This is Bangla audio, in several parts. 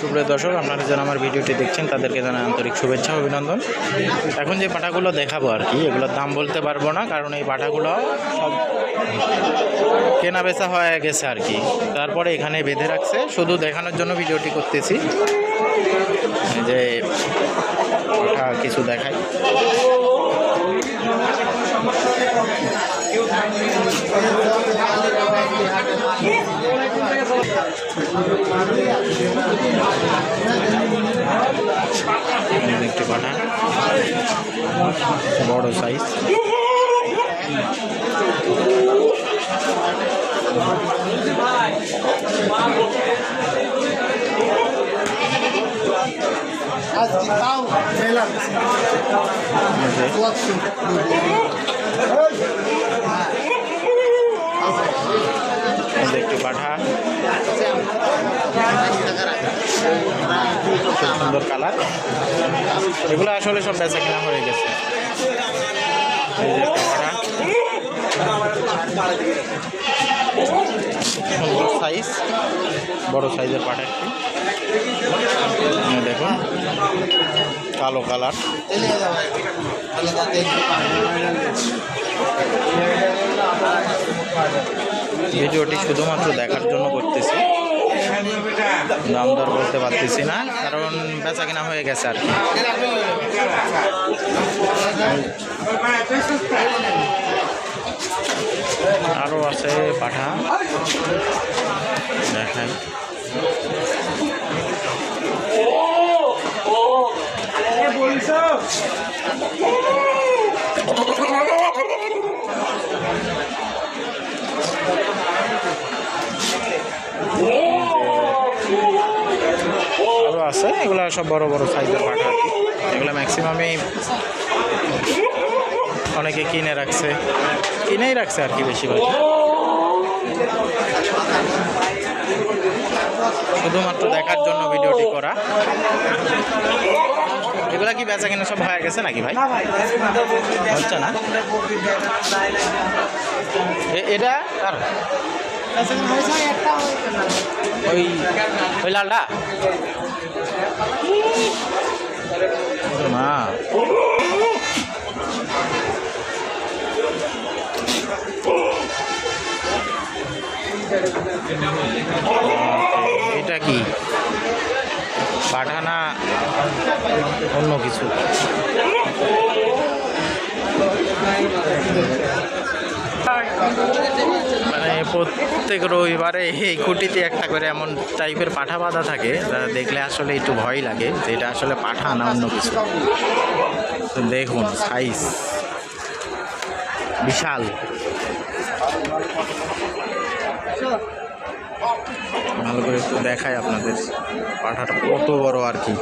সুপ্রিয় দর্শক, আপনারা যারা আমার ভিডিওটি দেখছেন, তাদেরকে জানাই আন্তরিক শুভেচ্ছা অভিনন্দন। এখন যে পাঠাগুলো দেখাবো আর কি, এগুলোর দাম বলতে পারব না, কারণ এই পাঠাগুলো সব কেনা বেচা হয়ে গেছে আর কি। তারপরে এখানে বেঁধে রাখছে। শুধু দেখানোর জন্য ভিডিওটি করতেছি। যে পাঠা কিছু দেখাই। একটি পাঠা বড় সাইজ আজকে তাও মেলা। একটি পাঠা সুন্দর কালার। এগুলো আসলে সব বেচা কেনা হয়ে গেছে। সুন্দর সাইজ বড় সাইজের পাঠা একটি দেখুন। কালো কালার। ভিডিওটি শুধুমাত্র দেখার জন্য করতেছি। দাম দর বলতে পারতেছি না, কারণ বেচা কেনা হয়ে গেছে আর কি। আরও আছে পাঠা। দেখাই আরও আছে, এগুলো সব বড় বড় সাইজের পাঠা এগুলো ম্যাক্সিমামই অনেকে কিনে রাখছে। কিনেই রাখছে আর কি বেশিরভাগ। শুধুমাত্র দেখার জন্য ভিডিওটি করা। এগুলা কি বেচা কিনা সব হয়ে গেছে নাকি ভাই? হচ্ছে না? এটা? আর? ওই ওই লালটা? এটা কি? পাঠানা অন্য কিছু। মানে প্রত্যেক রবিবারে এই খুঁটিতে একটা করে এমন টাইপের পাঠা বাঁধা থাকে দেখলে আসলে একটু ভয় লাগে যে এটা আসলে পাঠা অন্য কিছু। দেখুন সাইজ বিশাল। ভালো করে একটু দেখায় আপনাদের পাঠাটা কত বড় আর কি।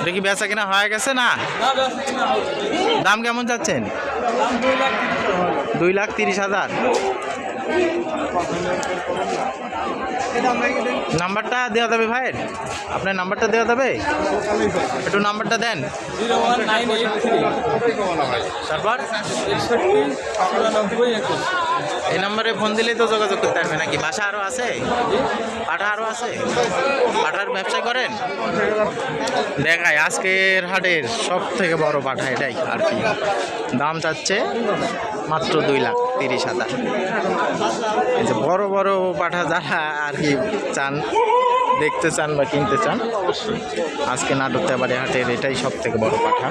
এটা কি বেচা কিনা হয়ে গেছে না? দাম কেমন যাচ্ছেন? দুই লাখ তিরিশ হাজার। নাম্বারটা দেওয়া যাবে ভাইয়ের আপনার নাম্বারটা দেওয়া যাবে? একটু নাম্বারটা দেন। তারপর? এই নম্বরে ফোন দিলেই তো যোগাযোগ করতে পারবে নাকি? বাসা আরও আছে? পাঠা আরও আছে? পাঠার ব্যবসা করেন? দেখায় আজকের হাটের সব থেকে বড় পাঠা এটাই আর কি। দাম চাচ্ছে মাত্র দুই লাখ তিরিশ হাজার। এই যে বড় বড় পাঠা যারা আর কি চান, দেখতে চান বা কিনতে চান, আজকে নাটকতে আবার হাটের এটাই সব থেকে বড় পাঠা।